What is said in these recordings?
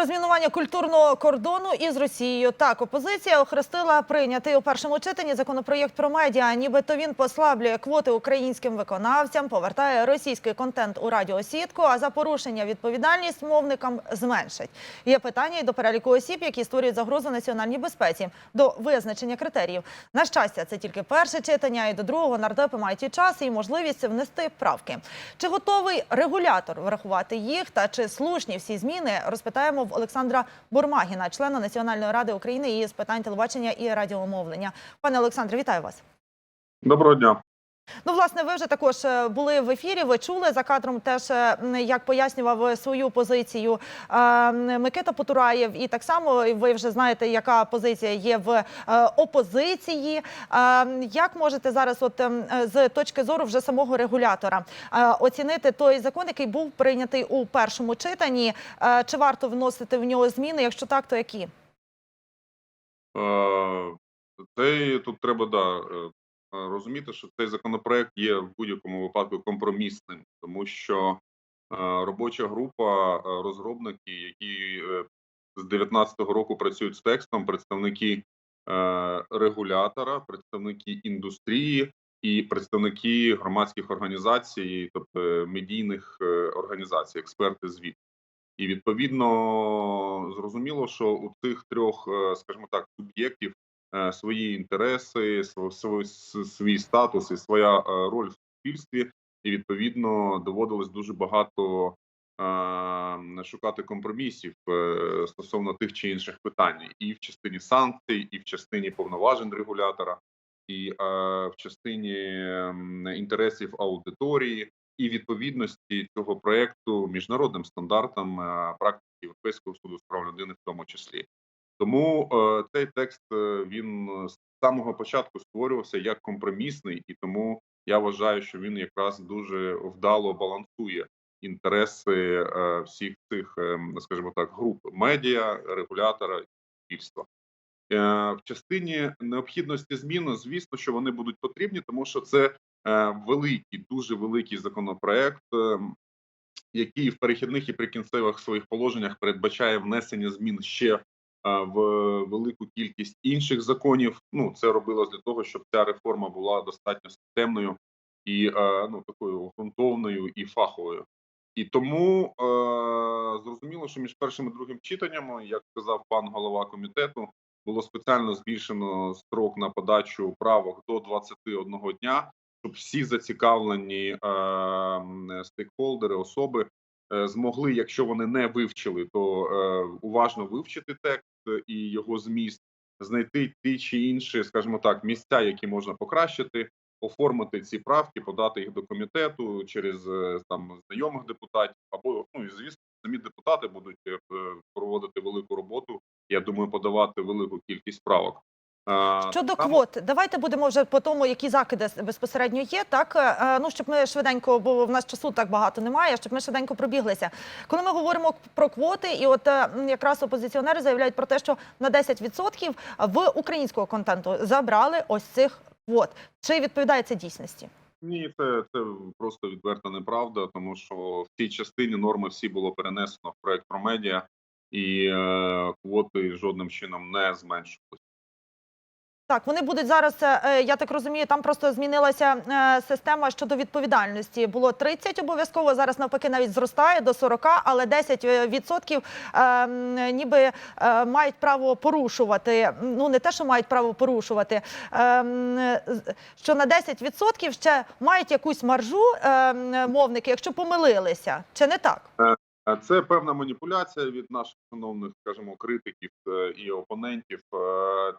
Розмінування культурного кордону із Росією. Так, опозиція охрестила прийнятий у першому читанні законопроєкт про медіа. Нібито він послаблює квоти українським виконавцям, повертає російський контент у радіосітку, а за порушення відповідальність мовникам зменшить. Є питання і до переліку осіб, які створюють загрозу національній безпеці, до визначення критеріїв. На щастя, це тільки перше читання, і до другого нардепи мають і час, і можливість внести правки. Чи готовий регулятор врахувати їх та чи слушні всі зміни? Розпитаємо в Олександра Бурмагіна, члена Національної ради України із питань телебачення і радіомовлення. Пане Олександре, вітаю вас. Доброго дня. Ну, власне, ви вже також е, були в ефірі. Ви чули за кадром теж е, як пояснював е, свою позицію Микита Потураєв, і так само ви вже знаєте, яка позиція є в опозиції. Як можете зараз, от з точки зору вже самого регулятора, оцінити той закон, який був прийнятий у першому читанні? Чи варто вносити в нього зміни? Якщо так, то які? Е, Цей тут треба да, розуміти, що цей законопроект є в будь-якому випадку компромісним, тому що е, робоча група, е, розробники, які е, з 19-го року працюють з текстом, представники е, регулятора, представники індустрії і представники громадських організацій, тобто медійних е, організацій, експерти звіт. І відповідно зрозуміло, що у цих трьох, е, скажімо так, суб'єктів е, свої інтереси, св- свій, свій статус і своя е, роль в суспільстві, і відповідно доводилось дуже багато е, шукати компромісів е, стосовно тих чи інших питань, і в частині санкцій, і в частині повноважень регулятора, і е, в частині м, інтересів аудиторії і відповідності цього проекту міжнародним стандартам е, практики Європейського суду з прав людини, в тому числі. Тому е, цей текст е, він з самого початку створювався як компромісний, і тому я вважаю, що він якраз дуже вдало балансує інтереси е, всіх цих, е, скажімо так, груп медіа, регулятора і суспільства. Е, В частині необхідності змін, звісно, що вони будуть потрібні, тому що це е, великий, дуже великий законопроект, е, який в перехідних і прикінцевих своїх положеннях передбачає внесення змін ще е, в велику кількість інших законів. Ну це робилось для того, щоб ця реформа була достатньо системною і ну такою ґрунтовною і фаховою. І тому зрозуміло, що між першим і другим читанням, як сказав пан голова комітету, було спеціально збільшено строк на подачу правок до 21 дня, щоб всі зацікавлені е, стейкхолдери, особи е, змогли, якщо вони не вивчили, то е, уважно вивчити текст і його зміст, знайти ті чи інші, скажімо так, місця, які можна покращити, оформити ці правки, подати їх до комітету через е, там знайомих депутатів, або ну і звісно, самі депутати будуть е, проводити велику роботу. Я думаю, подавати велику кількість правок. Е, Щодо там- квот, давайте будемо вже по тому, які закиди безпосередньо є. Так Е, ну щоб ми швиденько, бо в нас часу так багато немає, щоб ми швиденько пробіглися. Коли ми говоримо про квоти, і от е, якраз опозиціонери заявляють про те, що на 10% в українського контенту забрали ось цих квот. Чи відповідає це дійсності? Ні, це, це просто відверта неправда, тому що в цій частині норми всі було перенесено в проект про медіа, і е, квоти жодним чином не зменшувалися. Так, вони будуть зараз. е, е, Я так розумію, там просто змінилася е, система щодо відповідальності. Було 30 обов'язково. Зараз навпаки навіть зростає до 40, але 10% е, ніби мають право порушувати. Ну не те, що мають право порушувати. Що на 10% ще мають якусь маржу мовники, якщо помилилися, чи не так? Це певна маніпуляція від наших шановних, скажімо, критиків і опонентів,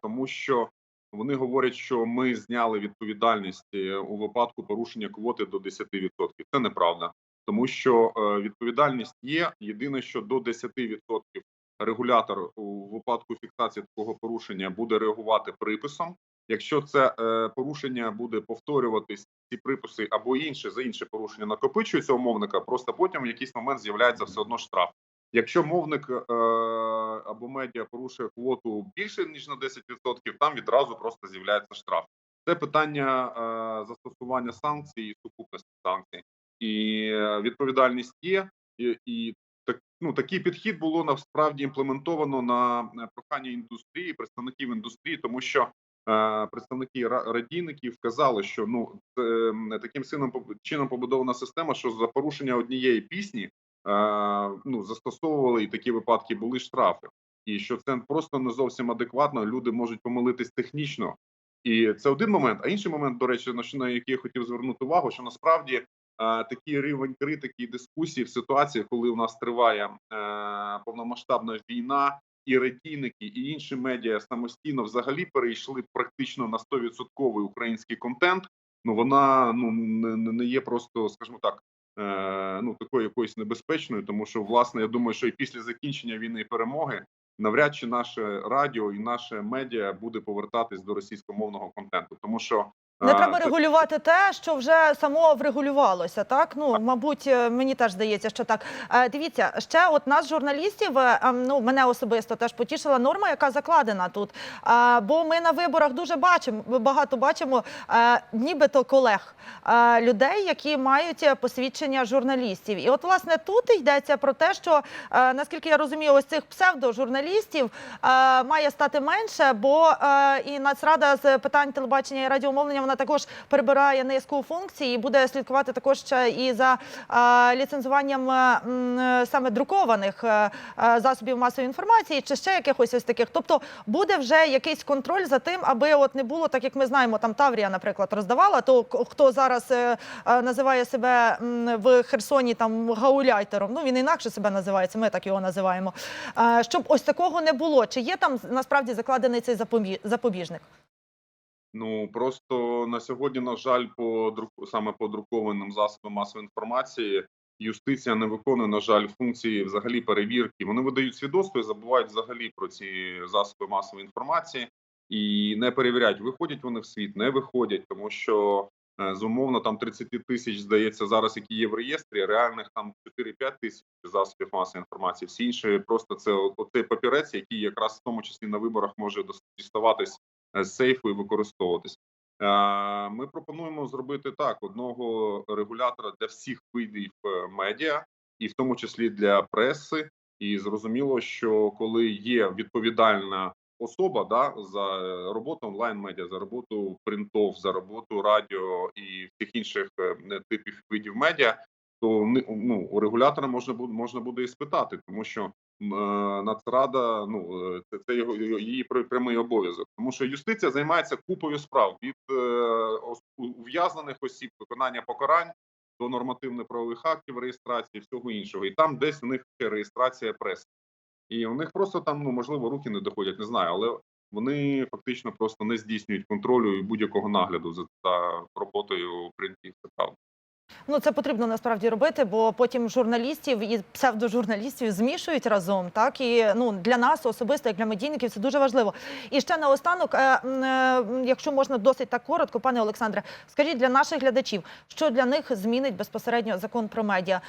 тому що вони говорять, що ми зняли відповідальність е, у випадку порушення квоти до 10%. Це неправда, тому що е, відповідальність є. Єдине, що до 10% регулятор у випадку фіксації такого порушення буде реагувати приписом. Якщо це е, порушення буде повторюватись, ці приписи або інше за інше порушення накопичується у мовника, просто потім в якийсь момент з'являється все одно штраф. Якщо мовник або медіа порушує квоту більше ніж на 10%, там відразу просто з'являється штраф. Це питання е, застосування санкцій і сукупності санкцій, і е, відповідальність є, і, і так, ну, такий підхід було насправді імплементовано на е, прохання індустрії, представників індустрії, тому що е, представники ра- радійників вказали, що ну це, таким чином поб- чином побудована система, що за порушення однієї пісні е, ну застосовували і такі випадки були штрафи, і що це просто не зовсім адекватно. Люди можуть помилитись технічно, і це один момент. А інший момент, до речі, на що на який я хотів звернути увагу, що насправді е, такий рівень критики і дискусії в ситуації, коли у нас триває е, повномасштабна війна, і радійники, і інші медіа самостійно взагалі перейшли практично на 100% український контент. Ну вона ну не, не є просто, скажімо так, е, ну такою якоюсь небезпечною, тому що власне я думаю, що і після закінчення війни і перемоги навряд чи наше радіо і наше медіа буде повертатись до російськомовного контенту, тому що Не треба регулювати те, що вже само врегулювалося. Так ну мабуть, е, мені теж здається, що так. Е, Дивіться, ще от нас, журналістів, е, ем, ну мене особисто теж потішила норма, яка закладена тут. Бо ми на виборах дуже бачимо, багато бачимо, нібито колег людей, які мають посвідчення журналістів. І от власне тут йдеться про те, що наскільки я розумію, ось цих псевдожурналістів має стати менше, бо і Нацрада з питань телебачення і радіомовлення вона також перебирає низку функцій і буде слідкувати також ще і за ліцензуванням е, е, саме друкованих е, засобів масової інформації чи ще якихось ось таких. Тобто буде вже якийсь контроль за тим, аби от не було так, як ми знаємо, там Таврія, наприклад, роздавала. То хто зараз називає себе в Херсоні там гауляйтером, ну він інакше себе називається. Ми так його називаємо. Щоб ось такого не було. Чи є там насправді закладений цей запобіжник? Ну просто на сьогодні, на жаль, по саме по друкованим засобам масової інформації юстиція не виконує, на жаль, функції взагалі перевірки. Вони видають свідоцтво і забувають взагалі про ці засоби масової інформації і не перевіряють, виходять вони в світ, не виходять, тому що е, зумовно там 30 тисяч здається зараз, які є в реєстрі. Реальних там 4-5 тисяч засобів масової інформації. Всі інші просто це оцей папірець, який якраз в тому числі на виборах може діставатись сейфу і використовуватись. Е, Ми пропонуємо зробити так: одного регулятора для всіх видів е, медіа, і в тому числі для преси. І зрозуміло, що коли є відповідальна особа да за е, роботу онлайн медіа, за роботу принтов, за роботу радіо і всіх інших е, типів видів медіа, то ну у регулятора можна можна буде і спитати, тому що е, Нацрада, ну е, це, його її прямий обов'язок, тому що юстиція займається купою справ від е, ув'язнених осіб, виконання покарань до нормативно-правових актів, реєстрації, всього іншого, і там десь в них реєстрація преси. І у них просто там, ну можливо, руки не доходять, не знаю, але вони фактично просто не здійснюють контролю і будь-якого нагляду за роботою принтів. Ну це потрібно насправді робити, бо потім журналістів і псевдожурналістів змішують разом. Так і ну для нас особисто, як для медійників, це дуже важливо. І ще наостанок, е, е, якщо можна досить так коротко, пане Олександре, скажіть для наших глядачів, що для них змінить безпосередньо закон про медіа?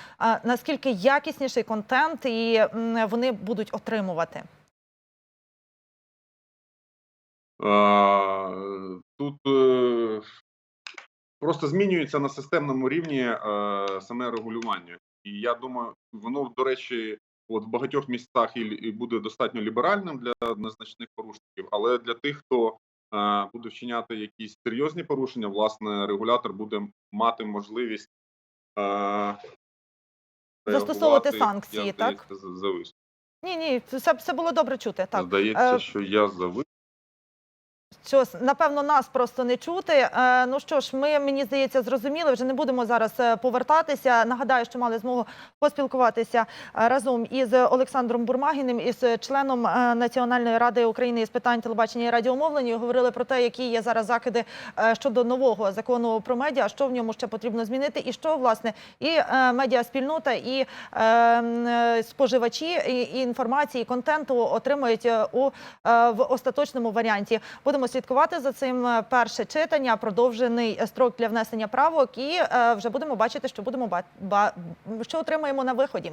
Наскільки якісніший контент і вони будуть отримувати? Тут е, просто змінюється на системному рівні е, саме регулювання, і я думаю, воно до речі, от в багатьох містах і, і буде достатньо ліберальним для незначних порушників, але для тих, хто е, буде вчиняти якісь серйозні порушення, власне, регулятор буде мати можливість е, Застосовувати санкції, я, так? здається, завис. Ні, ні, все, все було добре чути. Так Здається, Е, що я завис. Що напевно нас просто не чути. Е, ну що ж, ми мені здається зрозуміли. Вже не будемо зараз е, повертатися. Нагадаю, що мали змогу поспілкуватися е, разом із Олександром Бурмагіним, із членом Національної ради України із питань телебачення і радіомовлення. Говорили про те, які є зараз закиди щодо нового закону про медіа, що в ньому ще потрібно змінити, і що власне і медіаспільнота, і споживачі і, інформації, і контенту отримують е, у в остаточному варіанті. Будемо слідкувати за цим Е, перше читання, продовжений е, строк для внесення правок, і е, вже будемо бачити, що будемо що отримаємо на виході.